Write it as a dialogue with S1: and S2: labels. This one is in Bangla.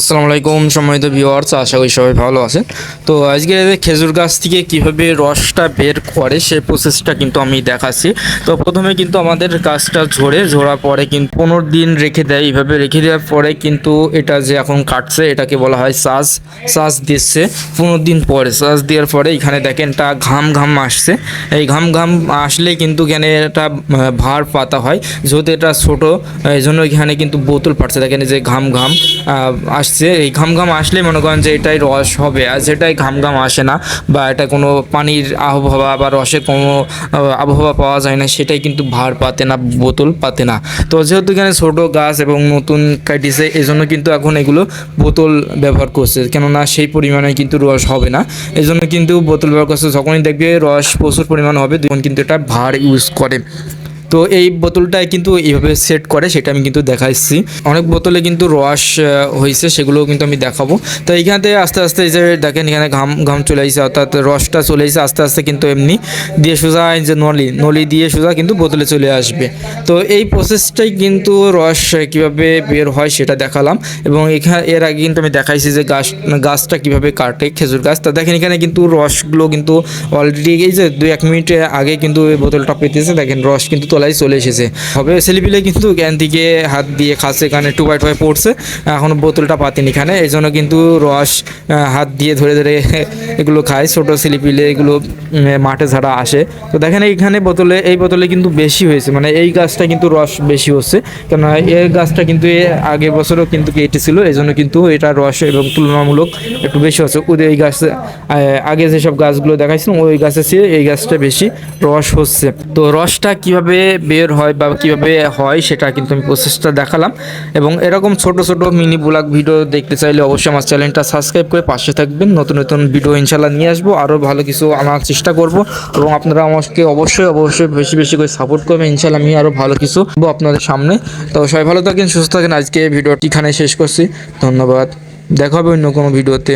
S1: আসসালামু আলাইকুম সম্মানিত ভিউয়ার্স আশা করি সবাই ভালো আছেন। তো আজকে খেজুর গাছ থেকে কীভাবে রসটা বের করে সেই প্রসেসটা কিন্তু আমি দেখাচ্ছি। তো প্রথমে কিন্তু আমাদের গাছটা ঝরে ঝরার পরে কিন্তু পনেরো দিন রেখে দেয়। এইভাবে রেখে দেওয়ার পরে কিন্তু এটা যে এখন কাটছে এটাকে বলা হয় শ্বাস শ্বাস দিচ্ছে। পনেরো দিন পরে শ্বাস দেওয়ার পরে এখানে দেখেন এটা ঘাম ঘাম আসছে। এই ঘাম ঘাম আসলে কিন্তু এখানে এটা ভার পাতা হয়। যেহেতু এটা ছোটো এই জন্য এখানে কিন্তু বোতল পাচ্ছে দেখেন যে ঘাম ঘাম আহ, আসছে, এই ঘাম ঘাম আসলে মনে করেন যে এটাই রস হবে। আর যেটাই ঘাম ঘাম আসে না বা এটা কোনো পানির আবহাওয়া বা রসের কোনো আবহাওয়া পাওয়া যায় না, সেটাই কিন্তু ভার পাতে না, বোতল পাতে না। তো যেহেতু এখানে ছোটো গাছ এবং নতুন কাটিছে এই জন্য কিন্তু এখন এগুলো বোতল ব্যবহার করছে। কেননা সেই পরিমাণে কিন্তু রস হবে না। এই জন্য কিন্তু বোতল ব্যবহার করছে। যখনই দেখবে রস প্রচুর পরিমাণ হবে, তখন কিন্তু এটা ভার ইউজ করে। তো এই বোতলটায় কিন্তু এইভাবে সেট করে, সেটা আমি কিন্তু দেখাচ্ছি অনেক বোতলে কিন্তু রস হয়েছে সেগুলোও কিন্তু আমি দেখাবো। তো এইখানে আস্তে আস্তে এই যে দেখেন, এখানে ঘাম ঘাম চলে আসছে অর্থাৎ রসটা চলে আসছে আস্তে আস্তে কিন্তু এমনি। দিয়ে সোজা এই যে নলি নলি দিয়ে সোজা কিন্তু বোতলে চলে আসবে। তো এই প্রসেসটাই কিন্তু রস কীভাবে বের হয় সেটা দেখালাম। এবং এখানে এর আগে কিন্তু আমি দেখাইছি যে গাছ, গাছটা কীভাবে কাটে খেজুর গাছ। তা দেখেন, এখানে কিন্তু রসগুলো কিন্তু অলরেডি এই যে দু এক মিনিট আগে কিন্তু এই বোতলটা পেতেছে। দেখেন, রস কিন্তু তলায় চলে এসেছে। হবে ছেলেপিলে কিন্তু জ্ঞান দিকে হাত দিয়ে খাচ্ছে কানে টুপাই টুপাই পড়ছে। এখন বোতলটা পাতিনি এখানে। এই জন্য কিন্তু রস হাত দিয়ে ধরে ধরে এগুলো খায়, ছোটো ছেলেপিলে এগুলো মাঠে ছাড়া আসে। তো দেখেন এইখানে বোতলে, এই বোতলে কিন্তু বেশি হয়েছে মানে এই গাছটা কিন্তু রস বেশি হচ্ছে। কেন এই গাছটা কিন্তু আগে বছরও কিন্তু কেটেছিল এই জন্য কিন্তু এটা রস এবং তুলনামূলক একটু বেশি হচ্ছে। ওদের এই গাছ আগে যেসব গাছগুলো দেখাইছিলাম, ওই গাছের চেয়ে এই গাছটা বেশি রস হচ্ছে। তো রসটা কীভাবে বের হয় বা কীভাবে হয়, সেটা কিন্তু আমি প্রসেসটা দেখালাম। এবং এরকম ছোট ছোট, মিনি ব্লগ ভিডিও দেখতে চাইলে অবশ্যই আমার চ্যানেলটা সাবস্ক্রাইব করে পাশে থাকবেন। নতুন নতুন ভিডিও ইনশাল্লাহ নিয়ে আসব আরও ভালো কিছু আনার চেষ্টা করব এবং আপনারা আমাকে অবশ্যই অবশ্যই বেশি বেশি করে সাপোর্ট করবেন ইনশাল্লাহ আমি আরও ভালো কিছু আপনাদের সামনে। তো সবাই ভালো থাকেন, সুস্থ থাকেন, আজকে ভিডিওটি এখানে শেষ করছি, ধন্যবাদ। দেখা হবে অন্য কোনো ভিডিওতে।